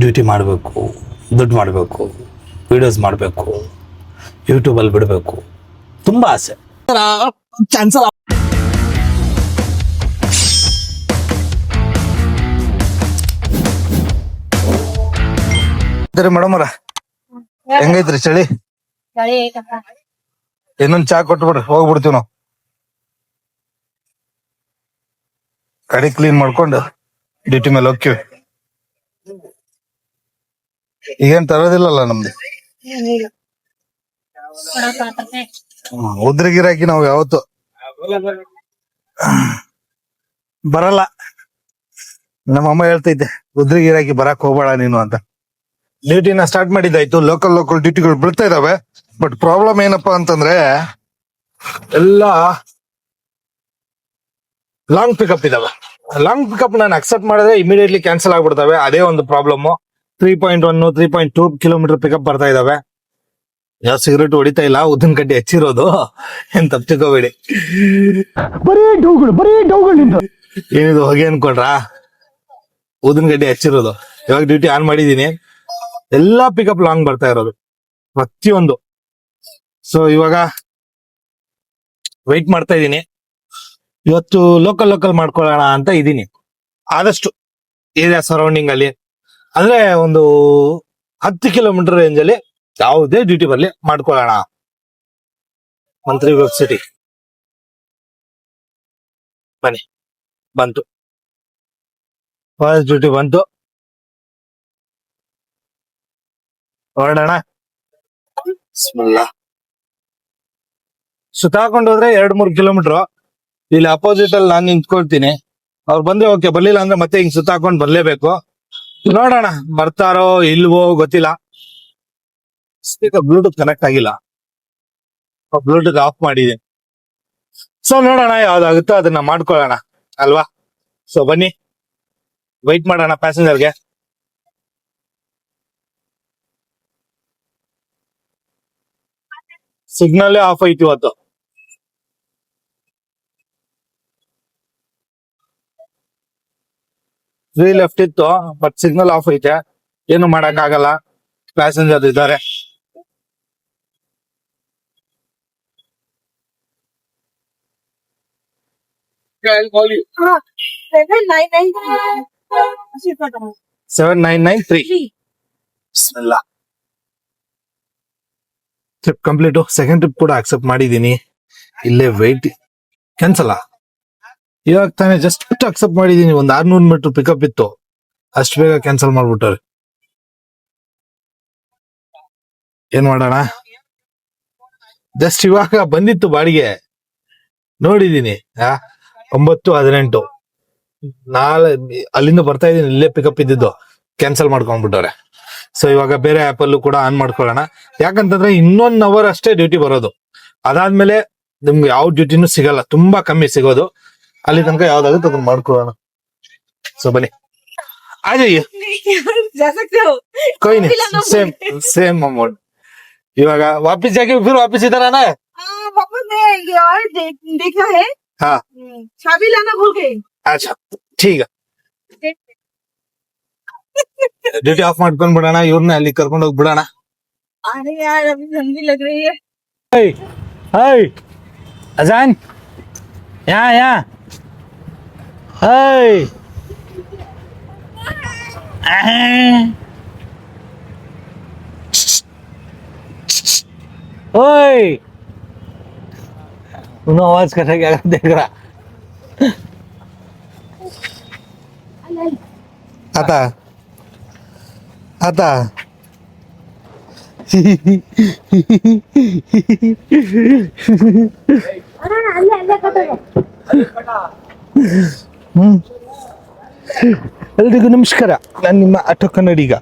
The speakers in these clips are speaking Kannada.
ಡ್ಯೂಟಿ ಮಾಡಬೇಕು ದುಡ್ಡು ಮಾಡಬೇಕು ವಿಡಿಯೋಸ್ ಮಾಡಬೇಕು ಯೂಟ್ಯೂಬಲ್ಲಿ ಬಿಡಬೇಕು. ತುಂಬ ಆಸೆ. ಮೇಡಮ್ ಅವ್ರ. ಹೆಂಗೈತ್ರಿ ಚಳಿ? ಇನ್ನೊಂದ್ ಚಾ ಕೊಟ್ಬಿಡ್ರಿ ಹೋಗ್ಬಿಡ್ತೀವಿ ನಾವು. ಗಾಡಿ ಕ್ಲೀನ್ ಮಾಡ್ಕೊಂಡು ಡ್ಯೂಟಿ ಮೇಲೆ ಹೋಗ್ತೀವಿ. ಈಗೇನ್ ತರೋದಿಲ್ಲಲ್ಲ ನಮ್ದು. ಉದ್ರಿ ಗಿರಾಕಿ ಆತತೆ. ಉದ್ರಿಗಿರಾಕಿ ನಾವು ಯಾವತ್ತು. ಬರಲ್ಲ. ನಮ್ಮಮ್ಮ ಹೇಳ್ತೈತೆ ಉದ್ರಿಗಿರಾಕಿ ಬರಕ್ ಹೋಗ್ಬೇಡ ನೀನು ಅಂತ. ಡ್ಯೂಟಿನ ಸ್ಟಾರ್ಟ್ ಮಾಡಿದ್ದಾಯ್ತು ಲೋಕಲ್ ಲೋಕಲ್ ಡ್ಯೂಟಿಗಳು ಬೀಳ್ತಾ ಇದಾವೆ. ಬಟ್ ಪ್ರಾಬ್ಲಮ್ ಏನಪ್ಪಾ ಅಂತಂದ್ರೆ ಎಲ್ಲ ಲಾಂಗ್ ಪಿಕಪ್ ಇದಾವೆ. ಲಾಂಗ್ ಪಿಕಪ್ ನಾನು ಅಕ್ಸೆಪ್ಟ್ ಮಾಡಿದ್ರೆ ಇಮಿಡಿಯೇಟ್ಲಿ ಕ್ಯಾನ್ಸಲ್ ಆಗ್ಬಿಡ್ತವೆ. ಅದೇ ಒಂದು problem three point one three point two kilometre pickup ಬರ್ತಾ ಇದಾವೆ. ಯಾವ ಸಿಗರೇಟ್ ಹೊಡಿತಾ ಇಲ್ಲ ಉದ್ದಿನ ಕಡ್ಡಿ ಹೆಚ್ಚಿರೋದು. ಏನ್ ತಪ್ಪು ತಿಳ್ಕೋಬೇಡಿ. ಬರೀ ಡೌಗಳು ಬರೀ ಡೌಗಳಿಂದ. ಏನಿದು ಹೊಗೆ ಅನ್ಕೊಂಡ್ರಾ ಉದ್ದಿನ ಕಡ್ಡಿ ಹೆಚ್ಚಿರೋದು. ಇವಾಗ ಡ್ಯೂಟಿ ಆನ್ ಮಾಡಿದೀನಿ ಎಲ್ಲಾ ಪಿಕಪ್ ಲಾಂಗ್ ಬರ್ತಾ ಇರೋದು. ಪ್ರತಿಯೊಂದು. ಸೊ ಇವಾಗ ವೆಯ್ಟ್ ಮಾಡ್ತಾ ಇದ್ದೀನಿ. ಇವತ್ತು ಲೋಕಲ್ ಲೋಕಲ್ ಮಾಡ್ಕೊಳ್ಳೋಣ ಅಂತ ಇದ್ದೀನಿ. ಆದಷ್ಟು ಏರಿಯಾ ಸರೌಂಡಿಂಗ್ ಅಲ್ಲಿ. ಅಂದ್ರೆ ಒಂದು ಹತ್ತು ಕಿಲೋಮೀಟರ್ ರೇಂಜ್ ಅಲ್ಲಿ ಯಾವುದೇ ಡ್ಯೂಟಿ ಬರ್ಲಿ ಮಾಡ್ಕೊಳ್ಳೋಣ. ಮಂತ್ರಿ ವೆಬ್ ಸಿಟಿ ಬನ್ನಿ. ಬಂತು. ಫಾರೆಸ್ಟ್ ಡ್ಯೂಟಿ ಬಂತು. ಹೊರಡೋಣ. ಸುತ್ತ ಸುತ್ತಾಕೊಂಡು ಹೋದ್ರೆ ಎರಡ್ ಮೂರ್ ಕಿಲೋಮೀಟರ್ ಇಲ್ಲಿ ಅಪೋಸಿಟ್ ಅಲ್ಲಿ ನಾನು ನಿಂತ್ಕೊಳ್ತೀನಿ. ಅವ್ರು ಬಂದ್ರೆ ಓಕೆ ಬರ್ಲಿಲ್ಲ ಅಂದ್ರೆ ಮತ್ತೆ ಹಿಂಗ್ ಸುತ್ತಾಕೊಂಡು ಬರ್ಲೇಬೇಕು. ನೋಡೋಣ, ಬರ್ತಾರೋ ಇಲ್ವೋ ಗೊತ್ತಿಲ್ಲ. ಸ್ಪೀಕರ್ ಬ್ಲೂಟೂತ್ ಕನೆಕ್ಟ್ ಆಗಿಲ್ಲ. ಬ್ಲೂಟೂತ್ ಆಫ್ ಮಾಡಿದೆ. ಸೊ ನೋಡೋಣ ಯಾವ್ದಾಗುತ್ತೋ ಅದನ್ನ ಮಾಡ್ಕೊಳ್ಳೋಣ, ಅಲ್ವಾ? ಸೊ ಬನ್ನಿ. ವೈಟ್ ಮಾಡೋಣ ಪ್ಯಾಸೆಂಜರ್ಗೆ ಸಿಗ್ನಲ್ ಆಫ್ ಐತಿ ಇವತ್ತು. ಫ್ರೀ ಲೆಫ್ಟ್ ಇತ್ತು ಬಟ್ ಸಿಗ್ನಲ್ ಆಫ್ ಐತೆ. ಏನು ಮಾಡಕ್ ಆಗಲ್ಲ. ಪ್ಯಾಸೆಂಜರ್ ಇದ್ದಾರೆ. Seven nine nine three. Trip complete second trip ಕೂಡ ಅಕ್ಸೆಪ್ಟ್ ಮಾಡಿದೀನಿ ಇಲ್ಲೇ ವೆಯ್ಟ್ ಕ್ಯಾನ್ಸಲ್ ಇವಾಗ ತಾನೇ ಜಸ್ಟ್ ಅಕ್ಸೆಪ್ಟ್ ಮಾಡಿದೀನಿ ಒಂದು ಆರ್ನೂರು ಮೀಟರ್ ಪಿಕಪ್ ಇತ್ತು. ಅಷ್ಟು ಬೇಗ ಕ್ಯಾನ್ಸಲ್ ಮಾಡ್ಬಿಟ್ಟಾರೆ ಏನ್ ಮಾಡೋಣ? ಜಸ್ಟ್ ಇವಾಗ ಬಂದಿತ್ತು ಬಾಡಿಗೆ. ನೋಡಿದೀನಿ ಆ, ಒಂಬತ್ತು ಹದಿನೆಂಟು. ನಾಳೆ ಅಲ್ಲಿಂದ ಬರ್ತಾ ಇದ್ದೀನಿ ಇಲ್ಲೇ ಪಿಕಪ್ ಇದ್ದಿದ್ದು. ಕ್ಯಾನ್ಸಲ್ ಮಾಡ್ಕೊಂಡ್ಬಿಟ್ಟವ್ರೆ. ಸೊ ಇವಾಗ ಬೇರೆ ಆಪ್ ಅಲ್ಲೂ ಕೂಡ ಆನ್ ಮಾಡ್ಕೊಳ್ಳೋಣ. ಯಾಕಂತಂದ್ರೆ ಇನ್ನೊಂದ್ ಅವರ್ ಅಷ್ಟೇ ಡ್ಯೂಟಿ ಬರೋದು. ಅದಾದ್ಮೇಲೆ ನಿಮ್ಗೆ ಯಾವ ಡ್ಯೂಟಿನೂ ಸಿಗಲ್ಲ. ತುಂಬಾ ಕಮ್ಮಿ ಸಿಗೋದು. ಅಲ್ಲಿ ತನಕ ಯಾವ್ದಾಗುತ್ತೆ ಅದನ್ನ ಮಾಡ್ಕೊಳ್ಳೋಣ ಸೊ ಬನ್ನಿ ಆಜಯ್ಯ जा सकते हो कोई Bila नहीं na ಸೇಮ್ ಸೇಮ್ ಅಮೌಂಟ್ ಇವಾಗ ವಾಪಸ್ ಜಾಕೆ ಫಿರ್ ವಾಪಸ್ ಇದಾರಾನ हाँ, पापा ने ये और देख, देखा है हाँ। हम्म, चाबी लाना भूल गई ಅಚ್ಚಾ ಠೀಕ್ ಡ್ಯೂಟಿ ಆಫ್ ಮಾಡ್ಕೊಂಡ್ ಬಿಡೋಣ ಇವ್ರನ್ನ ಅಲ್ಲಿ ಕರ್ಕೊಂಡು ಹೋಗಿ ಬಿಡೋಣ अरे यार अभी ठंडी लग रही है ಹಾಯ್ ಅಜಾನ್ ಯಾ ಯಾ Hey! होय पुन्हा आवाज कसा गेला देखरा. आता. आता. ಎಲ್ರಿಗೂ ನಮಸ್ಕಾರ. ನಾನು ನಿಮ್ಮ ಆಟೋ ಕನ್ನಡಿಗ.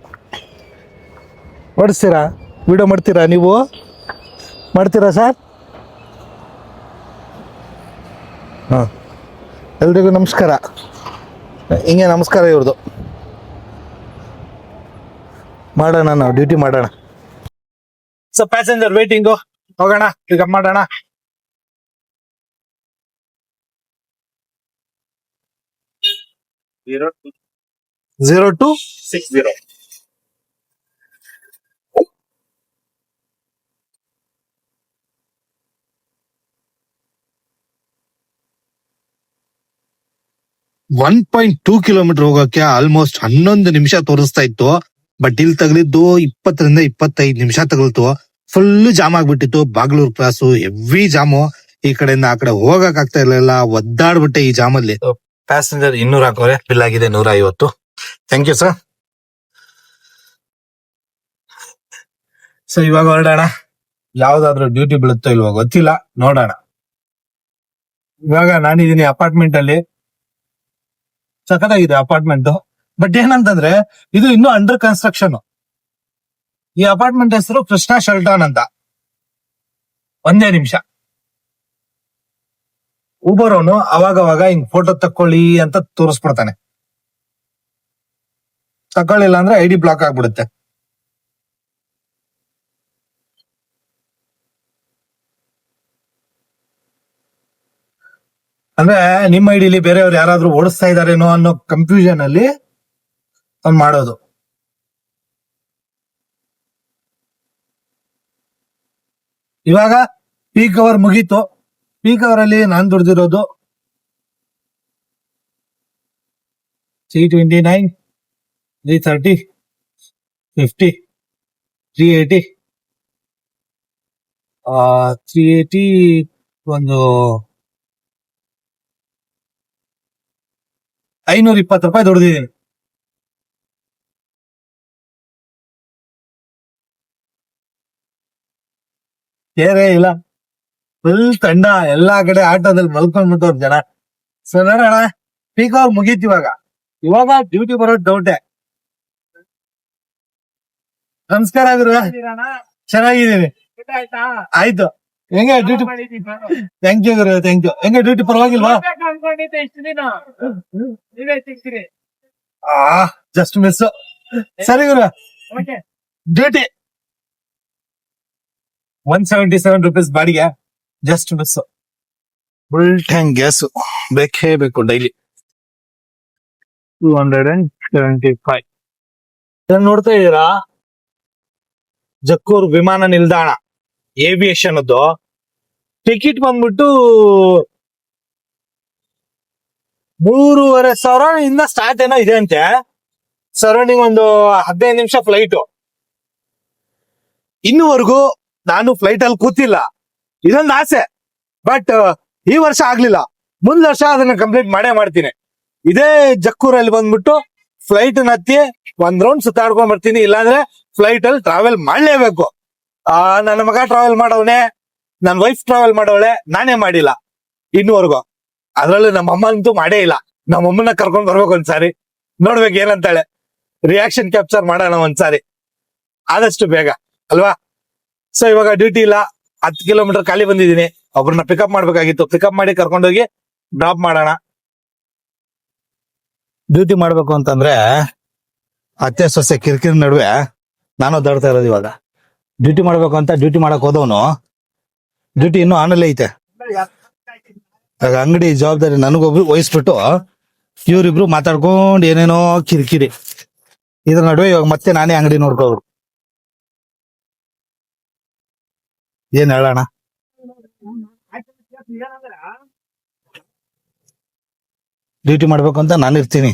ಓಡಿಸ್ತೀರಾ ವಿಡಿಯೋ ಮಾಡ್ತೀರಾ ನೀವು? ಮಾಡ್ತೀರಾ ಸರ್ ಹಾಂ. ಎಲ್ರಿಗೂ ನಮಸ್ಕಾರ. ಹಿಂಗೆ ನಮಸ್ಕಾರ ಇವ್ರದ್ದು ಮಾಡೋಣ ನಾವು ಡ್ಯೂಟಿ ಮಾಡೋಣ. ಸೊ ಪ್ಯಾಸೆಂಜರ್ ವೇಟಿಂಗು ಹೋಗೋಣ, ಈಗ ಮಾಡೋಣ. Zero two zero two one point two kilometre ಹೋಗಕ್ಕೆ ಆಲ್ಮೋಸ್ಟ್ ಹನ್ನೊಂದು ನಿಮಿಷ ತೋರಿಸ್ತಾ ಇತ್ತು. ಬಟ್ ಇಲ್ಲಿ ತಗಲಿದ್ದು ಇಪ್ಪತ್ತರಿಂದ ಇಪ್ಪತ್ತೈದು ನಿಮಿಷ ತಗಲ್ತು ಫುಲ್ ಜಾಮ್ ಆಗ್ಬಿಟ್ಟಿತ್ತು. ಬಾಗ್ಲೂರ್ ಕ್ರಾಸು ಹೆವಿ ಜಾಮು ಈ ಕಡೆಯಿಂದ ಆ ಕಡೆ ಹೋಗಕ್ ಆಗ್ತಾ ಇರ್ಲಿಲ್ಲ. ಒದ್ದಾಡ್ಬಿಟ್ಟೆ ಈ ಜಾಮಲ್ಲಿ ಪ್ಯಾಸೆಂಜರ್ ಇನ್ನೂರ ಹಾಕೋರೆ ಬಿಲ್ ಆಗಿದೆ ನೂರ ಐವತ್ತು ಥ್ಯಾಂಕ್ ಯು ಸರ್ ಸೊ ಇವಾಗ ಹೊರಡೋಣ. ಯಾವ್ದಾದ್ರು ಡ್ಯೂಟಿ ಬೀಳುತ್ತೋ ಇಲ್ವೋ ಗೊತ್ತಿಲ್ಲ, ನೋಡೋಣ. ಇವಾಗ ನಾನಿದ್ದೀನಿ ಅಪಾರ್ಟ್ಮೆಂಟ್ ಅಲ್ಲಿ. ಸಖತ್ತಾಗಿದೆ ಅಪಾರ್ಟ್ಮೆಂಟ್ ಬಟ್ ಏನಂತಂದ್ರೆ, ಇದು ಇನ್ನೂ ಅಂಡರ್ ಕನ್ಸ್ಟ್ರಕ್ಷನ್ ಈ ಅಪಾರ್ಟ್ಮೆಂಟ್ ಹೆಸರು ಕೃಷ್ಣ ಶೆಲ್ಟಾನ್ ಅಂತ. ಒಂದೇ ನಿಮಿಷ. ಊಬರ್ ಅವನು ಅವಾಗ ಹಿಂಗ್ ಫೋಟೋ ತಕ್ಕೊಳ್ಳಿ ಅಂತ ತೋರಿಸ್ಬಿಡ್ತಾನೆ. ತಕೊಳ್ಳಿಲ್ಲ ಅಂದ್ರೆ ಐಡಿ ಬ್ಲಾಕ್ ಆಗ್ಬಿಡುತ್ತೆ. ಅಂದ್ರೆ ನಿಮ್ಮ ಐಡಿಲಿ ಬೇರೆಯವ್ರು ಯಾರಾದ್ರೂ ಓಡಿಸ್ತಾ ಇದಾರೇನೋ ಅನ್ನೋ ಕನ್ಫ್ಯೂಷನ್ ಅಲ್ಲಿ ಅವ್ನು ಮಾಡೋದು. ಇವಾಗ ಪೀಕ್ ಅವರ್ ಮುಗೀತು. ಪೀಕ್ ಅವರಲ್ಲಿ ನಾನ್ ದುಡ್ದಿರೋದು C twenty nine three thirty fifty three eighty three eighty ಒಂದು ಐನೂರ ಇಪ್ಪತ್ತು ರೂಪಾಯಿ ದುಡ್ದಿದ್ದೀನಿ. ಬೇರೆ ಇಲ್ಲ. ಫುಲ್ ತಂಡ ಎಲ್ಲಾ ಕಡೆ ಆಟೋದಲ್ಲಿ ಮಲ್ಕೊಂಡ್ಬಿಟ್ಟವ್ರು ಜನ. ಸೊ ನೋಡೋಣ ಪೀಕ್ ಅವ್ರು ಮುಗೀತ್ ಇವಾಗ. ಇವಾಗ ಡ್ಯೂಟಿ ಬರೋದು ಡೌಟೆ ನಮಸ್ಕಾರ ಗುರು. ಚೆನ್ನಾಗಿದ್ದೀನಿ. ಆಯ್ತು? ಹೆಂಗ ಡ್ಯೂಟಿ ಥ್ಯಾಂಕ್ ಯು ಗುರು ಥ್ಯಾಂಕ್ ಯು ಹೆಂಗ ಡ್ಯೂಟಿ ಪರವಾಗಿಲ್ವಾ? ಆ ಜಸ್ಟ್ ಮಿಸ್ ಸರಿ ಗುರು. Duty one seventy seven rupees ಬಾಡಿಗೆ. Just miss full tank gas ಬೇಕೇ ಬೇಕು daily two hundred and seventy five ನೋಡ್ತಾ ಇದ್ದೀರಾ? ಜಕ್ಕೂರ್ ವಿಮಾನ ನಿಲ್ದಾಣ ಏವಿಯೇಷನ್ ಅದು ಟಿಕೆಟ್ ಬಂದ್ಬಿಟ್ಟು ಮೂರುವರೆ ಸಾವಿರ ಇಂದ ಸ್ಟಾರ್ಟ್ ಏನೋ ಇದೆ ಅಂತೆ ಸರೌಂಡಿಂಗ್ ಒಂದು ಹದಿನೈದು ನಿಮಿಷ ಫ್ಲೈಟ್ ಇನ್ನುವರೆಗೂ ನಾನು ಫ್ಲೈಟ್ ಅಲ್ಲಿ ಕೂತಿಲ್ಲ. ಇದೊಂದು ಆಸೆ. ಬಟ್ ಈ ವರ್ಷ ಆಗ್ಲಿಲ್ಲ. ಮುಂದ್ ವರ್ಷ ಅದನ್ನ ಕಂಪ್ಲೀಟ್ ಮಾಡೇ ಮಾಡ್ತೀನಿ. ಇದೇ ಜಕ್ಕೂರಲ್ಲಿ ಬಂದ್ಬಿಟ್ಟು ಫ್ಲೈಟ್ ಹತ್ತಿ ಒಂದ್ ರೌಂಡ್ ಸುತ್ತಾಡ್ಕೊಂಡ್ ಬರ್ತೀನಿ. ಇಲ್ಲಾಂದ್ರೆ ಫ್ಲೈಟ್ ಅಲ್ಲಿ ಟ್ರಾವೆಲ್ ಮಾಡ್ಲೇಬೇಕು. ಆ, ನನ್ನ ಮಗ ಟ್ರಾವೆಲ್ ಮಾಡವನೆ ನನ್ನ ವೈಫ್ ಟ್ರಾವೆಲ್ ಮಾಡವಳೆ, ನಾನೇ ಮಾಡಿಲ್ಲ. ಇನ್ನುವರೆಗೂ ಅದ್ರಲ್ಲೂ ನಮ್ಮ ಅಮ್ಮ ಅಂತೂ ಮಾಡೇ ಇಲ್ಲ. ನಮ್ಮ ಅಮ್ಮನ ಕರ್ಕೊಂಡ್ ಬರ್ಬೇಕು ಒಂದ್ಸಾರಿ. ನೋಡ್ಬೇಕು ಏನಂತಾಳೆ. ರಿಯಾಕ್ಷನ್ ಕ್ಯಾಪ್ಚರ್ ಮಾಡೋಣ ಒಂದ್ಸಾರಿ. ಆದಷ್ಟು ಬೇಗ. ಅಲ್ವಾ? ಸೊ ಇವಾಗ ಡ್ಯೂಟಿ ಇಲ್ಲ. ಹತ್ತು ಕಿಲೋಮೀಟರ್ ಖಾಲಿ ಬಂದಿದ್ದೀನಿ. ಒಬ್ರನ್ನ ಪಿಕಪ್ ಮಾಡ್ಬೇಕಾಗಿತ್ತು. ಪಿಕಪ್ ಮಾಡಿ ಕರ್ಕೊಂಡೋಗಿ ಡ್ರಾಪ್ ಮಾಡೋಣ. ಡ್ಯೂಟಿ ಮಾಡ್ಬೇಕು ಅಂತಂದ್ರೆ ಅತ್ತೆ ಸೊಸೆ ಕಿರಿಕಿರಿ ನಡುವೆ ನಾನು ದಾಡ್ತಾ ಇರೋದು ಇವಾಗ. ಡ್ಯೂಟಿ ಮಾಡ್ಬೇಕು ಅಂತ ಡ್ಯೂಟಿ ಮಾಡಕ್ ಹೋದವನು. ಡ್ಯೂಟಿ ಇನ್ನೂ ಆನಲ್ಲೇ ಐತೆ. ಅಂಗಡಿ ಜವಾಬ್ದಾರಿ ನನಗೊಬ್ರು ವಹಿಸ್ಬಿಟ್ಟು ಇವ್ರಿಬ್ರು ಮಾತಾಡ್ಕೊಂಡು ಏನೇನೋ ಕಿರಿಕಿರಿ. ಇದ್ರ ನಡುವೆ ಇವಾಗ ಮತ್ತೆ ನಾನೇ ಅಂಗಡಿ ನೋಡ್ಕೋರು ಏನ್ ಹೇಳೋಣ ಡ್ಯೂಟಿ ಮಾಡ್ಬೇಕು ಅಂತ ನಾನು ಇರ್ತೀನಿ.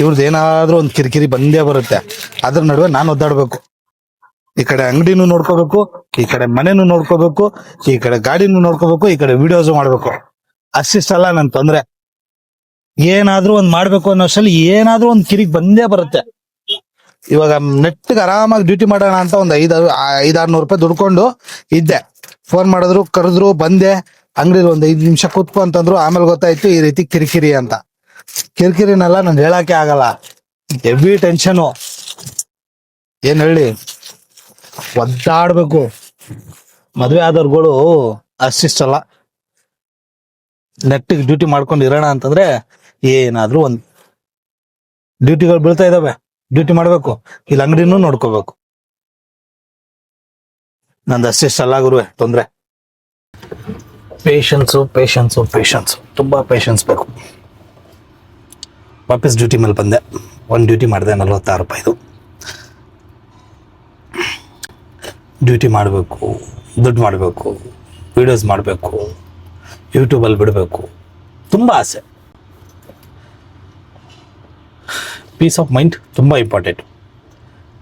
ಇವ್ರದ್ದು ಏನಾದ್ರೂ ಒಂದು ಕಿರಿಕಿರಿ ಬಂದೇ ಬರುತ್ತೆ. ಅದ್ರ ನಡುವೆ ನಾನು ಒದ್ದಾಡ್ಬೇಕು. ಈ ಕಡೆ ಅಂಗಡಿನೂ ನೋಡ್ಕೋಬೇಕು, ಈ ಕಡೆ ಮನೆನೂ ನೋಡ್ಕೋಬೇಕು, ಈ ಕಡೆ ಗಾಡಿನೂ ನೋಡ್ಕೋಬೇಕು, ಈ ಕಡೆ ವಿಡಿಯೋಸ್ ಮಾಡ್ಬೇಕು. ಅಷ್ಟಿಷ್ಟಲ್ಲ ನನ್ ತೊಂದ್ರೆ. ಏನಾದ್ರೂ ಒಂದ್ ಮಾಡ್ಬೇಕು ಅನ್ನೋ ಅಷ್ಟರಲ್ಲಿ ಏನಾದ್ರೂ ಒಂದ್ ಕಿರಿಕ್ ಬಂದೇ ಬರುತ್ತೆ. ಇವಾಗ ನೆಟ್ಗೆ ಆರಾಮಾಗಿ ಡ್ಯೂಟಿ ಮಾಡೋಣ ಅಂತ ಒಂದ್ ಐದಾರು ನೂರು ರೂಪಾಯಿ ದುಡ್ಕೊಂಡು ಇದ್ದೆ. ಫೋನ್ ಮಾಡಿದ್ರು, ಕರೆದ್ರು, ಬಂದೆ. ಅಂಗಡಿಲಿ ಒಂದು ಐದು ನಿಮಿಷ ಕೂತ್ಕೊ ಅಂತಂದ್ರು, ಆಮೇಲೆ ಗೊತ್ತಾಯ್ತು ಈ ರೀತಿ ಕಿರಿಕಿರಿ ಅಂತ. ಕಿರಿಕಿರಿನೆಲ್ಲ ನಾನು ಹೇಳಕ್ಕೆ ಆಗಲ್ಲ. ಹೆವಿ ಟೆನ್ಷನು ಏನ್ ಹೇಳಿ? ಒದ್ದಾಡ್ಬೇಕು. ಮದ್ವೆ ಆದವ್ರುಗಳು ಅಷ್ಟಿಷ್ಟಲ್ಲ ನೆಟ್ಟಿಗೆ ಡ್ಯೂಟಿ ಮಾಡ್ಕೊಂಡು ಇರೋಣ ಅಂತಂದ್ರೆ ಏನಾದ್ರೂ ಒಂದು ಡ್ಯೂಟಿಗಳು ಬೀಳ್ತಾ ಇದಾವೆ. ಡ್ಯೂಟಿ ಮಾಡ್ಬೇಕು, ಇಲ್ಲಿ ಅಂಗಡಿನೂ ನೋಡ್ಕೋಬೇಕು. ನಂದು ಅಷ್ಟಿಷ್ಟಲ್ಲ ಗುರುವೆ, ತೊಂದ್ರೆ. ಪೇಷನ್ಸು ಪೇಷನ್ಸು ಪೇಷನ್ಸು ತುಂಬಾ ಪೇಷನ್ಸ್ ಬೇಕು. ವಾಪಸ್ ಡ್ಯೂಟಿ ಮೇಲೆ ಬಂದೆ. ಒಂದು ಡ್ಯೂಟಿ ಮಾಡಿದೆ, ನಲ್ವತ್ತಾರು ರೂಪಾಯಿದು ಡ್ಯೂಟಿ ಮಾಡಬೇಕು, ದುಡ್ಡು ಮಾಡಬೇಕು ವಿಡಿಯೋಸ್ ಮಾಡಬೇಕು ಯೂಟ್ಯೂಬಲ್ಲಿ ಬಿಡಬೇಕು. ತುಂಬ ಆಸೆ. ಪೀಸ್ ಆಫ್ ಮೈಂಡ್ ತುಂಬ ಇಂಪಾರ್ಟೆಂಟ್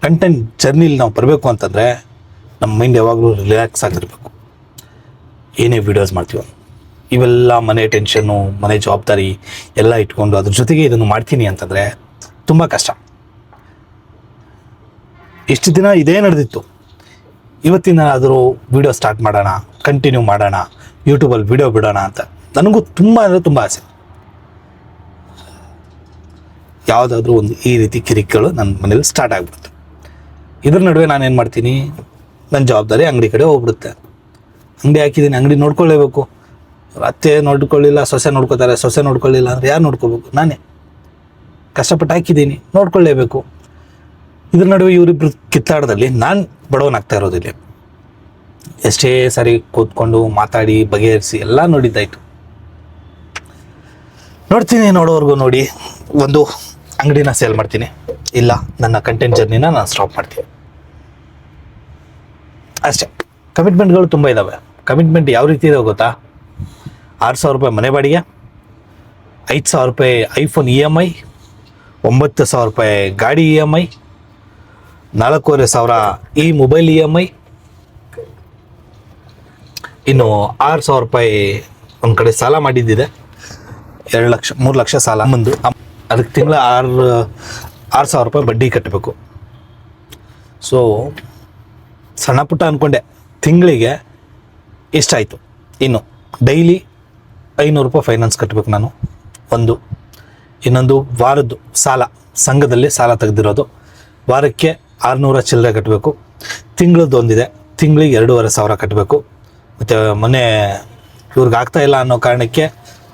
ಕಂಟೆಂಟ್ ಜರ್ನಿಲಿ ನಾವು ಬರಬೇಕು ಅಂತಂದರೆ ನಮ್ಮ ಮೈಂಡ್ ಯಾವಾಗಲೂ ರಿಲ್ಯಾಕ್ಸ್ ಆಗಿರಬೇಕು. ಏನೇ ವೀಡಿಯೋಸ್ ಮಾಡ್ತೀವೋ. ಇವೆಲ್ಲ ಮನೆ ಟೆನ್ಷನ್ನು ಮನೆ ಜವಾಬ್ದಾರಿ ಎಲ್ಲ ಇಟ್ಕೊಂಡು ಅದ್ರ ಜೊತೆಗೆ ಇದನ್ನು ಮಾಡ್ತೀನಿ ಅಂತಂದರೆ ತುಂಬ ಕಷ್ಟ. ಇಷ್ಟು ದಿನ ಇದೇ ನಡೆದಿತ್ತು. ಇವತ್ತಿನ ಆದರೂ ವೀಡಿಯೋ ಸ್ಟಾರ್ಟ್ ಮಾಡೋಣ ಕಂಟಿನ್ಯೂ ಮಾಡೋಣ ಯೂಟ್ಯೂಬಲ್ಲಿ ವೀಡಿಯೋ ಬಿಡೋಣ ಅಂತ. ನನಗೂ ತುಂಬ ಅಂದರೆ ತುಂಬ ಆಸೆ. ಯಾವುದಾದ್ರೂ ಒಂದು ಈ ರೀತಿ ಕಿರಿಕಿಗಳು ನನ್ನ ಮನೇಲಿ ಸ್ಟಾರ್ಟ್ ಆಗಿಬಿಡುತ್ತೆ ಇದ್ರ ನಡುವೆ ನಾನು ಏನು ಮಾಡ್ತೀನಿ? ನನ್ನ ಜವಾಬ್ದಾರಿ ಅಂಗಡಿ ಕಡೆ ಹೋಗ್ಬಿಡುತ್ತೆ. ಅಂಗಡಿ ಹಾಕಿದ್ದೀನಿ ಅಂಗಡಿ ನೋಡ್ಕೊಳ್ಳೇಬೇಕು. ಅತ್ತೆ ನೋಡ್ಕೊಳ್ಳಿಲ್ಲ, ಸೊಸೆ ನೋಡ್ಕೋತಾರೆ, ಸೊಸೆ ನೋಡ್ಕೊಳ್ಳಿಲ್ಲ ಅಂದರೆ ಯಾರು ನೋಡ್ಕೋಬೇಕು? ನಾನೇ. ಕಷ್ಟಪಟ್ಟು ಹಾಕಿದ್ದೀನಿ ನೋಡ್ಕೊಳ್ಳೇಬೇಕು. ಇದ್ರ ನಡುವೆ ಇವರಿಬ್ರು ಕಿತ್ತಾಡದಲ್ಲಿ ನಾನು ಬಡವನಾಗ್ತಾ ಇರೋದಿಲ್ಲ ಎಷ್ಟೇ ಸರಿ ಕೂತ್ಕೊಂಡು ಮಾತಾಡಿ, ಬಗೆಹರಿಸಿ ಎಲ್ಲ ನೋಡಿದ್ದಾಯಿತು. ನೋಡ್ತೀನಿ, ನೋಡೋವರೆಗೂ ನೋಡಿ. ಒಂದು ಅಂಗಡಿನ ಸೇಲ್ ಮಾಡ್ತೀನಿ. ಇಲ್ಲ, ನನ್ನ ಕಂಟೆಂಟ್ ಜರ್ನಿನ ನಾನು ಸ್ಟಾಪ್ ಮಾಡ್ತೀನಿ. ಅಷ್ಟೇ. ಕಮಿಟ್ಮೆಂಟ್ಗಳು ತುಂಬ ಇದ್ದಾವೆ ಕಮಿಟ್ಮೆಂಟ್ ಯಾವ ರೀತಿ ಇದೆ ಗೊತ್ತಾ? ಆರು ಸಾವಿರ ರೂಪಾಯಿ ಮನೆ ಬಾಡಿಗೆ, ಐದು ಸಾವಿರ ರೂಪಾಯಿ ಐಫೋನ್ ಇ ಎಂ ಐ ಒಂಬತ್ತು ಸಾವಿರ ರೂಪಾಯಿ ಗಾಡಿ ಇ ಎಂ ಐ ನಾಲ್ಕೂವರೆ ಸಾವಿರ ಈ ಮೊಬೈಲ್ ಇ ಎಂ ಐ ಇನ್ನು ಆರು ಸಾವಿರ ರೂಪಾಯಿ ಒಂದು ಕಡೆ ಸಾಲ ಮಾಡಿದ್ದಿದೆ. ಎರಡು ಲಕ್ಷ, ಮೂರು ಲಕ್ಷ ಸಾಲ. ಮುಂದು ಅದಕ್ಕೆ ತಿಂಗಳ ಆರು ಆರು ಸಾವಿರ ರೂಪಾಯಿ ಬಡ್ಡಿ ಕಟ್ಟಬೇಕು ಸೊ ಸಣ್ಣ ಪುಟ್ಟ ಅಂದ್ಕೊಂಡೆ ತಿಂಗಳಿಗೆ ಎಷ್ಟಾಯಿತು? ಇನ್ನು ಡೈಲಿ ಐನೂರು ರೂಪಾಯಿ ಫೈನಾನ್ಸ್ ಕಟ್ಟಬೇಕು ನಾನು. ಒಂದು. ಇನ್ನೊಂದು, ವಾರದ್ದು ಸಾಲ, ಸಂಘದಲ್ಲಿ ಸಾಲ ತೆಗೆದಿರೋದು. ವಾರಕ್ಕೆ ಆರುನೂರ ಚಿಲ್ಲರೆ ಕಟ್ಟಬೇಕು ತಿಂಗಳದ್ದು ಒಂದಿದೆ, ತಿಂಗಳಿಗೆ ಎರಡೂವರೆ ಸಾವಿರ ಕಟ್ಟಬೇಕು ಮತ್ತು ಮೊನ್ನೆ ಇವ್ರಿಗೆ ಇಲ್ಲ ಅನ್ನೋ ಕಾರಣಕ್ಕೆ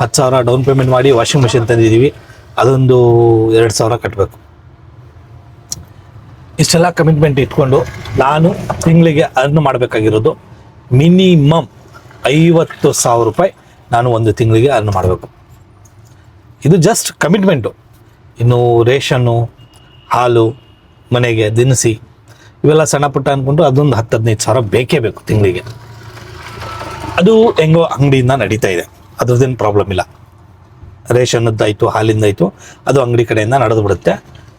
ಹತ್ತು ಸಾವಿರ ಡೌನ್ ಪೇಮೆಂಟ್ ಮಾಡಿ ವಾಷಿಂಗ್ ಮಿಷಿನ್ ತಂದಿದ್ದೀವಿ ಅದೊಂದು ಎರಡು ಸಾವಿರ ಕಟ್ಟಬೇಕು ಇಷ್ಟೆಲ್ಲ ಕಮಿಟ್ಮೆಂಟ್ ಇಟ್ಕೊಂಡು ನಾನು ತಿಂಗಳಿಗೆ ಅರ್ನ್ ಮಾಡಬೇಕಾಗಿರೋದು ಮಿನಿಮಮ್ ಐವತ್ತು ಸಾವಿರ ರೂಪಾಯಿ ನಾನು ಒಂದು ತಿಂಗಳಿಗೆ ಅರ್ನ್ ಮಾಡಬೇಕು. ಇದು ಜಸ್ಟ್ ಕಮಿಟ್ಮೆಂಟು ಇನ್ನು ರೇಷನ್ನು ಹಾಲು, ಮನೆಗೆ ದಿನಸಿ, ಇವೆಲ್ಲ ಸಣ್ಣ ಪುಟ್ಟ ಅಂದ್ಕೊಂಡು ಅದೊಂದು ಹತ್ತು ಹದಿನೈದು ಸಾವಿರ ಬೇಕೇ ಬೇಕು ತಿಂಗಳಿಗೆ. ಅದು ಹೆಂಗೋ ಅಂಗಡಿಯಿಂದ ನಡೀತಾ ಇದೆ. ಅದ್ರದ್ದೇನು ಪ್ರಾಬ್ಲಮ್ ಇಲ್ಲ. ರೇಷನ್ನದ್ದಾಯಿತು ಹಾಲಿಂದಾಯಿತು ಅದು ಅಂಗಡಿ ಕಡೆಯಿಂದ ನಡೆದು ಬಿಡುತ್ತೆ.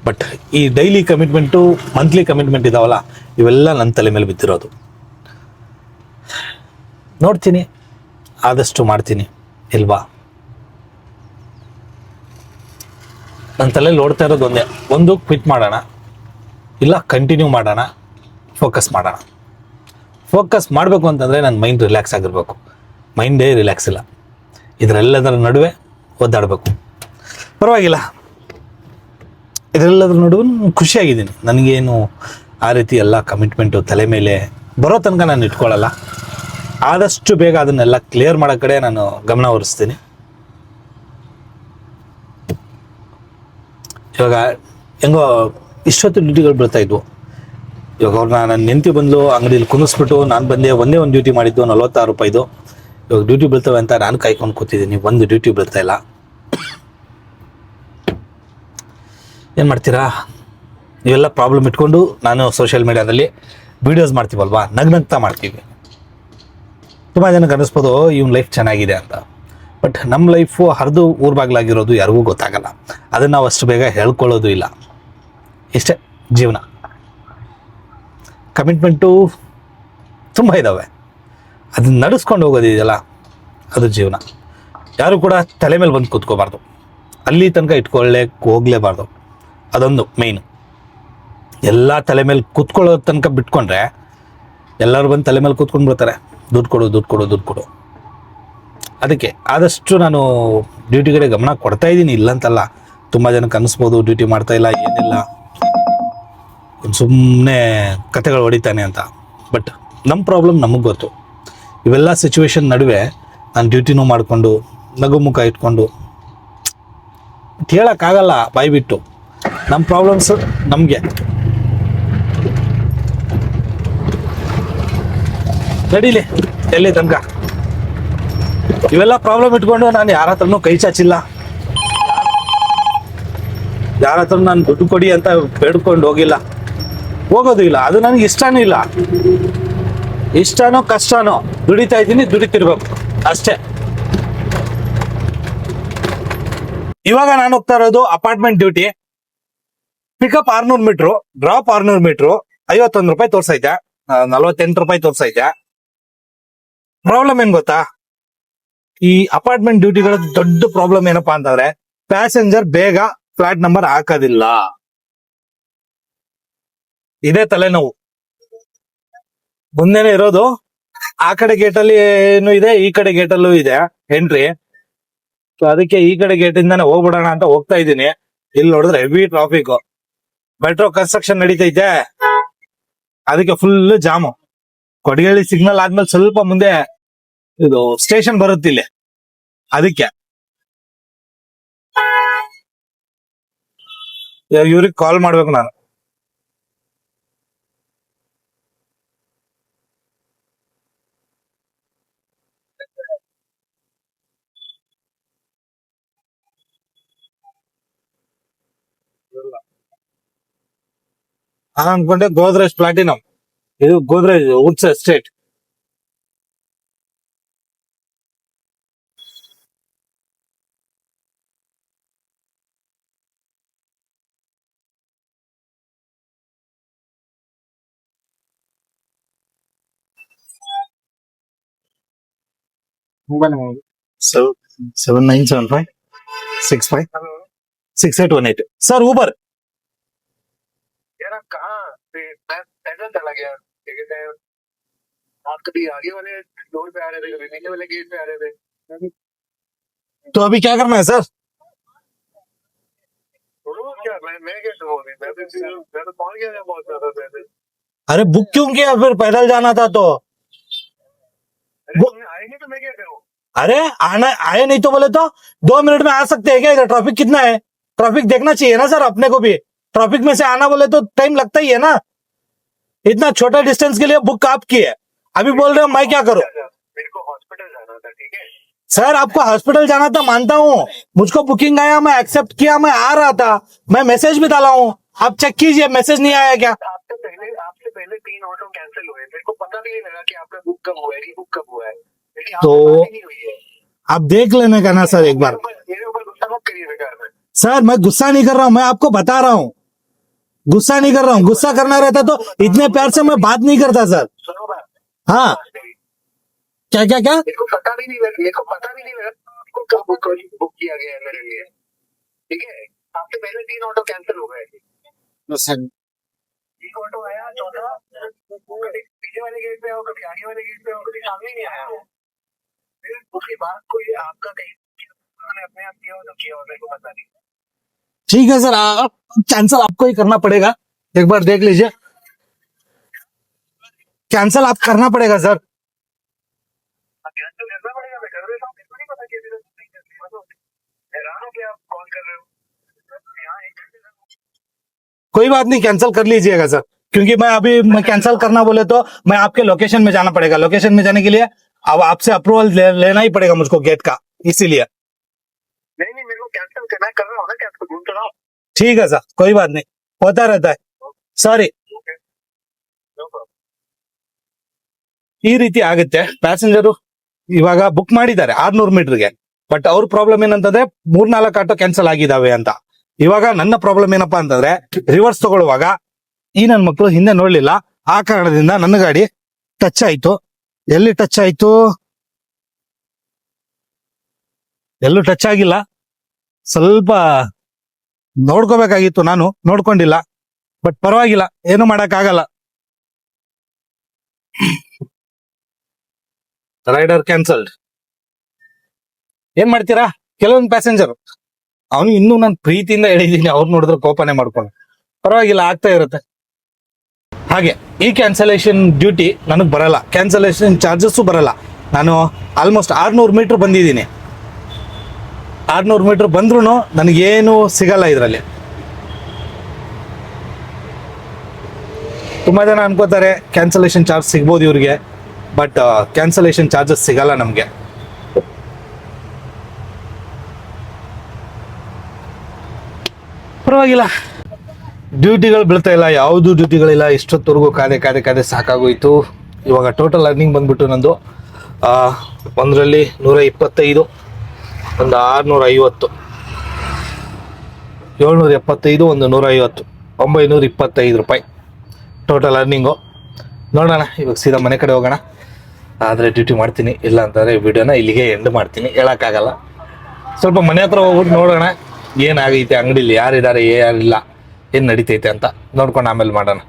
ಬಟ್ ಈ ಡೈಲಿ ಕಮಿಟ್ಮೆಂಟು ಮಂತ್ಲಿ ಕಮಿಟ್ಮೆಂಟ್ ಇದಾವಲ್ಲ, ಇವೆಲ್ಲ ನನ್ನ ತಲೆ ಮೇಲೆ ಬಿದ್ದಿರೋದು. ನೋಡ್ತೀನಿ, ಆದಷ್ಟು ಮಾಡ್ತೀನಿ, ಇಲ್ವಾ? ನನ್ನ ತಲೆಯಲ್ಲಿ ನೋಡ್ತಾ ಇರೋದು ಒಂದೇ, ಒಂದು ಕ್ವಿಟ್ ಮಾಡೋಣ. ಇಲ್ಲ ಕಂಟಿನ್ಯೂ ಮಾಡೋಣ ಫೋಕಸ್ ಮಾಡೋಣ. ಫೋಕಸ್ ಮಾಡಬೇಕು ಅಂತಂದರೆ ನನ್ನ ಮೈಂಡ್ ರಿಲ್ಯಾಕ್ಸ್ ಆಗಿರಬೇಕು. ಮೈಂಡೇ ರಿಲ್ಯಾಕ್ಸ್ ಇಲ್ಲ. ಇದರೆಲ್ಲದರ ನಡುವೆ ಒದ್ದಾಡಬೇಕು. ಪರವಾಗಿಲ್ಲ. ಇದರೆಲ್ಲದ್ರ ನಡುವೆ ನಾನು ಖುಷಿಯಾಗಿದ್ದೀನಿ. ನನಗೇನು ಆ ರೀತಿ ಎಲ್ಲ ಕಮಿಟ್ಮೆಂಟು ತಲೆ ಮೇಲೆ ಬರೋ ತನಕ ನಾನು ಇಟ್ಕೊಳ್ಳಲ್ಲ. ಆದಷ್ಟು ಬೇಗ ಅದನ್ನೆಲ್ಲ ಕ್ಲಿಯರ್ ಮಾಡೋ ಕಡೆ ನಾನು ಗಮನ ಹರಿಸ್ತೀನಿ. ಇವಾಗ ಹೆಂಗೋ ಇಷ್ಟೊತ್ತು ಡ್ಯೂಟಿಗಳು ಬರ್ತಾ ಇದ್ವು. ಇವಾಗ ಅವ್ರನ್ನ ನನ್ನ ನೆಂತಿ ಬಂದು ಅಂಗಡಿಲಿ ಕುಂದಿಸ್ಬಿಟ್ಟು ನಾನು ಬಂದೆ, ಒಂದೇ ಒಂದು ಡ್ಯೂಟಿ ಮಾಡಿದ್ದು, ನಲ್ವತ್ತಾರು ರೂಪಾಯಿದು. ಇವಾಗ ಡ್ಯೂಟಿ ಬೀಳ್ತವೆ ಅಂತ ನಾನು ಕಾಯ್ಕೊಂಡು ಕೂತಿದ್ದೀನಿ. ಒಂದು ಡ್ಯೂಟಿ ಬೀಳ್ತಾ ಇಲ್ಲ. ಏನು ಮಾಡ್ತೀರಾ? ಇವೆಲ್ಲ ಪ್ರಾಬ್ಲಮ್ ಇಟ್ಕೊಂಡು ನಾನು ಸೋಷಿಯಲ್ ಮೀಡಿಯಾದಲ್ಲಿ ವೀಡಿಯೋಸ್ ಮಾಡ್ತೀವಲ್ವಾ? ನಗ್ನಗ್ತಾ ಮಾಡ್ತೀವಿ. ತುಂಬ ಜನಕ್ಕೆ ಅನ್ನಿಸ್ಬೋದು ಇವ್ನ ಲೈಫ್ ಚೆನ್ನಾಗಿದೆ ಅಂತ. ಬಟ್ ನಮ್ಮ ಲೈಫು ಹರಿದು ಊರ ಬಾಗಿಲಾಗಿರೋದು ಯಾರಿಗೂ ಗೊತ್ತಾಗಲ್ಲ. ಅದನ್ನು ನಾವು ಅಷ್ಟು ಬೇಗ ಹೇಳ್ಕೊಳ್ಳೋದು ಇಲ್ಲ. ಇಷ್ಟೇ ಜೀವನ. ಕಮಿಟ್ಮೆಂಟು ತುಂಬ ಇದ್ದಾವೆ ಅದನ್ನ ನಡೆಸ್ಕೊಂಡು ಹೋಗೋದಿದೆಯಲ್ಲ ಅದು ಜೀವನ. ಯಾರು ಕೂಡ ತಲೆ ಮೇಲೆ ಬಂದು ಕೂತ್ಕೋಬಾರ್ದು. ಅಲ್ಲಿ ತನಕ ಇಟ್ಕೊಳ್ಳೇ, ಹೋಗ್ಲೇಬಾರ್ದು. ಅದೊಂದು ಮೇಯ್ನು ಎಲ್ಲ ತಲೆ ಮೇಲೆ ಕೂತ್ಕೊಳ್ಳೋ ತನಕ ಬಿಟ್ಕೊಂಡ್ರೆ, ಎಲ್ಲರೂ ಬಂದು ತಲೆ ಮೇಲೆ ಕೂತ್ಕೊಂಡು ಬಿಡ್ತಾರೆ. ದುಡ್ಡು ಕೊಡು ದುಡ್ಡು ಕೊಡು ದುಡ್ಡು ಕೊಡು. ಅದಕ್ಕೆ ಆದಷ್ಟು ನಾನು ಡ್ಯೂಟಿ ಕಡೆ ಗಮನ ಕೊಡ್ತಾ ಇದ್ದೀನಿ. ಇಲ್ಲಂತಲ್ಲ, ತುಂಬ ಜನಕ್ಕೆ ಅನ್ನಿಸ್ಬೋದು ಡ್ಯೂಟಿ ಮಾಡ್ತಾ ಇಲ್ಲ, ಏನಿಲ್ಲ. ಒಂದು ಸುಮ್ಮನೆ ಕತೆಗಳು ಹೊಡಿತಾನೆ ಅಂತ. ಬಟ್ ನಮ್ಮ ಪ್ರಾಬ್ಲಮ್ ನಮಗೆ ಗೊತ್ತು. ಇವೆಲ್ಲ ಸಿಚುವೇಶನ್ ನಡುವೆ ನಾನು ಡ್ಯೂಟಿನೂ ಮಾಡಿಕೊಂಡು, ನಗು ಮುಖ ಇಟ್ಕೊಂಡು ಹೇಳೋಕ್ಕಾಗಲ್ಲ ಬಾಯಿ ಬಿಟ್ಟು ನಮ್ಮ ಪ್ರಾಬ್ಲಮ್ಸ್ ನಮಗೆ. ನಡೀಲಿ, ಎಲ್ಲಿ ತನಕ. ಇವೆಲ್ಲ ಪ್ರಾಬ್ಲಮ್ ಇಟ್ಕೊಂಡು ನಾನು ಯಾರ ಹತ್ರನೂ ಕೈ ಚಾಚಿಲ್ಲ. ಯಾರ ಹತ್ರ ನಾನು ದುಡ್ಡು ಕೊಡಿ ಅಂತ ಬೇಡ್ಕೊಂಡು ಹೋಗಿಲ್ಲ. ಹೋಗೋದು ಇಲ್ಲ, ಅದು ನನಗೆ ಇಷ್ಟನೂ ಇಲ್ಲ. ಇಷ್ಟನೋ ಕಷ್ಟನೋ ದುಡಿತಾ ಇದ್ದೀನಿ, ದುಡಿತಿರ್ಬೇಕು. ಅಷ್ಟೇ. ಇವಾಗ ನಾನು ಹೋಗ್ತಾ ಇರೋದು ಅಪಾರ್ಟ್ಮೆಂಟ್ ಡ್ಯೂಟಿ. ಪಿಕಪ್ ಆರ್ನೂರ್ ಮೀಟ್ರು ಡ್ರಾಪ್ ಆರ್ನೂರ್ ಮೀಟ್ರು, ಐವತ್ತೊಂದು ರೂಪಾಯಿ ತೋರ್ಸೈತೆ ನಲ್ವತ್ತೆಂಟು ರೂಪಾಯಿ ತೋರ್ಸೈತೆ ಪ್ರಾಬ್ಲಮ್ ಏನ್ ಗೊತ್ತಾ? ಈ ಅಪಾರ್ಟ್ಮೆಂಟ್ ಡ್ಯೂಟಿಗಳ ದೊಡ್ಡ ಪ್ರಾಬ್ಲಮ್ ಏನಪ್ಪಾ ಅಂತಂದ್ರೆ ಪ್ಯಾಸೆಂಜರ್ ಬೇಗ ಫ್ಲಾಟ್ ನಂಬರ್ ಹಾಕೋದಿಲ್ಲ. ಇದೇ ತಲೆನೋವು. ಮುಂದೆನೆ ಇರೋದು. ಆ ಕಡೆ ಗೇಟ್ ಅಲ್ಲಿ ಏನು ಇದೆ, ಈ ಕಡೆ ಗೇಟ್ ಅಲ್ಲೂ ಇದೆ ಎಂಟ್ರಿ ಸೊ ಅದಕ್ಕೆ ಈ ಕಡೆ ಗೇಟ್ ಇಂದಾನೆ ಹೋಗ್ಬಿಡೋಣ ಅಂತ ಹೋಗ್ತಾ ಇದ್ದೀನಿ. ಇಲ್ಲಿ ನೋಡಿದ್ರೆ ಹೆವಿ ಟ್ರಾಫಿಕ್ ಮೆಟ್ರೋ ಕನ್ಸ್ಟ್ರಕ್ಷನ್ ನಡೀತೈತೆ ಅದಕ್ಕೆ ಫುಲ್ ಜಾಮು. ಕೊಡಗೇಳಿ ಸಿಗ್ನಲ್ ಆದ್ಮೇಲೆ ಸ್ವಲ್ಪ ಮುಂದೆ ಇದು ಸ್ಟೇಷನ್ ಬರುತ್ತೆ ಇಲ್ಲಿ. ಅದಕ್ಕೆ. ಇವ್ರಿಗೆ ಕಾಲ್ ಮಾಡ್ಬೇಕು ನಾನು. అని అనుకుంటే గోద్రేజ్ ప్లాటినం. ఇది Godrej woods estate. Mobile seven seven nine seven five six five six eight one eight. Sir Uber. पैदल चला गया। क्या कहते हैं आप कभी आगे वाले डोर पे आ रहे थे कभी नीचे वाले गेट पे आ रहे थे? तो अभी क्या करना है सर? क्या मैं मैं क्या करूँ मैं तो मैं तो पहुँच गया था बहुत ज़्यादा अरे बुक क्यों किया? फिर पैदल जाना था तो। अरे वो- आएँगे तो मैं क्या करूँ अरे आना आए नहीं तो बोले तो दो मिनट में आ सकते हैं क्या इधर? ट्रैफ़िक कितना है? ट्रैफ़िक देखना चाहिए ना सर अपने को भी। ट्रैफ़िक में से आना बोले तो टाइम लगता ही है ना। इतना छोटा डिस्टेंस के लिए बुक आप किए अभी बोल रहे हो मैं क्या करूँ? मेरे को हॉस्पिटल जाना था ठीक है सर आपको हॉस्पिटल जाना था मानता हूँ। मुझको बुकिंग आया मैं एक्सेप्ट किया मैं आ रहा था। मैं मैसेज भी डाला हूँ। आप चेक कीजिए मैसेज नहीं आया क्या? आपसे पहले आपसे पहले तीन ऑटो कैंसिल हुए मेरे को पता भी नहीं लगा कि आपका बुक कब हुआ है बुक कब हुआ है तो- ही है आप देख लेने का ना सर एक बार। सर मैं गुस्सा नहीं कर रहा हूँ मैं आपको बता रहा हूँ। गुस्सा नहीं कर रहा हूँ। गुस्सा करना रहता तो इतने प्यार से मैं बात नहीं करता सर। हाँ। क्या क्या क्या? मेरे को पता भी नहीं मेरे को पता भी नहीं आपको कब बुक बुक किया गया है मेरे लिए। ठीक है? आपसे पहले तीन ऑटो कैंसिल हो गए। एक ऑटो आया चौथा। कभी पीछे वाले गेट पे आओ कभी आगे वाले गेट पे आओ कभी सामने नहीं आया। फिर उसके बाद कोई आपका कहीं अपने आप किया हो तो किया हो मेरे को पता नहीं। ठीक है सर कैंसिल आपको ही करना पड़ेगा। एक बार देख लीजिए। कैंसिल आप करना पड़ेगा सर। कोई बात नहीं कैंसिल कर लीजिएगा सर। क्योंकि मैं अभी मैं कैंसिल करना बोले तो मैं आपके लोकेशन में जाना पड़ेगा। लोकेशन में जाने के लिए अब आपसे अप्रूवल ले, लेना ही पड़ेगा मुझको गेट का इसीलिए। नहीं नहीं मेरे को कैंसिल करना है। ठीक है सर कोई बात नहीं होता रहता है ಸಾರಿ नो प्रॉब्लम ಈ ರೀತಿ ಆಗುತ್ತೆ ಪ್ಯಾಸೆಂಜರು ಇವಾಗ ಬುಕ್ ಮಾಡಿದ್ದಾರೆ ಆರ್ನೂರು ಮೀಟರ್ಗೆ ಬಟ್ ಅವ್ರ ಪ್ರಾಬ್ಲಮ್ ಏನಂತಂದ್ರೆ ಮೂರ್ನಾಲ್ಕು ಆಟೋ ಕ್ಯಾನ್ಸಲ್ ಆಗಿದಾವೆ ಅಂತ ಇವಾಗ ನನ್ನ ಪ್ರಾಬ್ಲಮ್ ಏನಪ್ಪಾ ಅಂತಂದ್ರೆ ರಿವರ್ಸ್ ತಗೊಳ್ಳುವಾಗ ಈ ನನ್ನ ಮಕ್ಕಳು ಹಿಂದೆ ನೋಡ್ಲಿಲ್ಲ ಆ ಕಾರಣದಿಂದ ನನ್ನ ಗಾಡಿ ಟಚ್ ಆಯ್ತು ಎಲ್ಲಿ ಟಚ್ ಆಯ್ತು ಎಲ್ಲೂ ಟಚ್ ಆಗಿಲ್ಲ ಸ್ವಲ್ಪ ನೋಡ್ಕೋಬೇಕಾಗಿತ್ತು ನಾನು, ನೋಡ್ಕೊಂಡಿಲ್ಲ. ಬಟ್ ಪರವಾಗಿಲ್ಲ, ಏನು ಮಾಡಕ್ ಆಗಲ್ಲ ರೈಡರ್ ಕ್ಯಾನ್ಸಲ್ಡ್ ಏನ್ ಮಾಡ್ತೀರಾ? ಕೆಲವೊಂದು ಪ್ಯಾಸೆಂಜರ್ ಅವನು ಇನ್ನೂ ನಾನು ಪ್ರೀತಿಯಿಂದ ಹೇಳಿದೀನಿ, ಅವ್ರು ನೋಡಿದ್ರೆ ಕೋಪನೆ ಮಾಡ್ಕೊಂಡು. ಪರವಾಗಿಲ್ಲ, ಆಗ್ತಾ ಇರುತ್ತೆ. ಹಾಗೆ, ಈ ಕ್ಯಾನ್ಸಲೇಷನ್ ಡ್ಯೂಟಿ ನನಗೆ ಬರಲ್ಲ. ಕ್ಯಾನ್ಸಲೇಷನ್ ಚಾರ್ಜಸ್ಸು ಬರಲ್ಲ. ನಾನು ಆಲ್ಮೋಸ್ಟ್ ಆರ್ನೂರು ಮೀಟರ್ ಬಂದಿದ್ದೀನಿ. ಆರ್ನೂರು ಮೀಟರ್ ಬಂದ್ರೂ ನನಗೇನು ಸಿಗಲ್ಲ ಇದರಲ್ಲಿ. ತುಂಬ ಜನ ಅನ್ಕೋತಾರೆ ಕ್ಯಾನ್ಸಲೇಷನ್ ಚಾರ್ಜ್ ಸಿಗ್ಬೋದು ಇವ್ರಿಗೆ ಬಟ್ ಕ್ಯಾನ್ಸಲೇಷನ್ ಚಾರ್ಜಸ್ ಸಿಗಲ್ಲ ನಮಗೆ. ಪರವಾಗಿಲ್ಲ. ಡ್ಯೂಟಿಗಳು ಬೀಳ್ತಾ ಇಲ್ಲ, ಯಾವುದು ಡ್ಯೂಟಿಗಳಿಲ್ಲ, ಇಷ್ಟೊತ್ತವರೆಗೂ ಕಾದೆ ಕಾದೆ ಕಾದೆ ಸಾಕಾಗೋಯ್ತು. ಇವಾಗ ಟೋಟಲ್ ಅರ್ನಿಂಗ್ ಬಂದ್ಬಿಟ್ಟು ನಂದು ಒಂದರಲ್ಲಿ ನೂರ ಇಪ್ಪತ್ತೈದು. ಒಂದು ಆರುನೂರ ಐವತ್ತು ಏಳ್ನೂರ ಎಪ್ಪತ್ತೈದು ಒಂದು ನೂರ ಐವತ್ತು ಒಂಬೈನೂರ ಇಪ್ಪತ್ತೈದು ರೂಪಾಯಿ ಟೋಟಲ್ ಅರ್ನಿಂಗು ನೋಡೋಣ, ಇವಾಗ ಸೀದಾ ಮನೆ ಕಡೆ ಹೋಗೋಣ. ಆದರೆ ಡ್ಯೂಟಿ ಮಾಡ್ತೀನಿ, ಇಲ್ಲ ಅಂತಂದರೆ ವಿಡಿಯೋನ ಇಲ್ಲಿಗೆ ಎಂಡ್ ಮಾಡ್ತೀನಿ. ಹೇಳೋಕ್ಕಾಗಲ್ಲ. ಸ್ವಲ್ಪ ಮನೆ ಹತ್ರ ಹೋಗ್ಬಿಟ್ಟು ನೋಡೋಣ, ಏನಾಗೈತೆ, ಅಂಗಡಿಲಿ ಯಾರಿದ್ದಾರೆ, ಯಾರಿಲ್ಲ, ಏನು ನಡೀತೈತೆ ಅಂತ ನೋಡ್ಕೊಂಡು ಆಮೇಲೆ ಮಾಡೋಣ.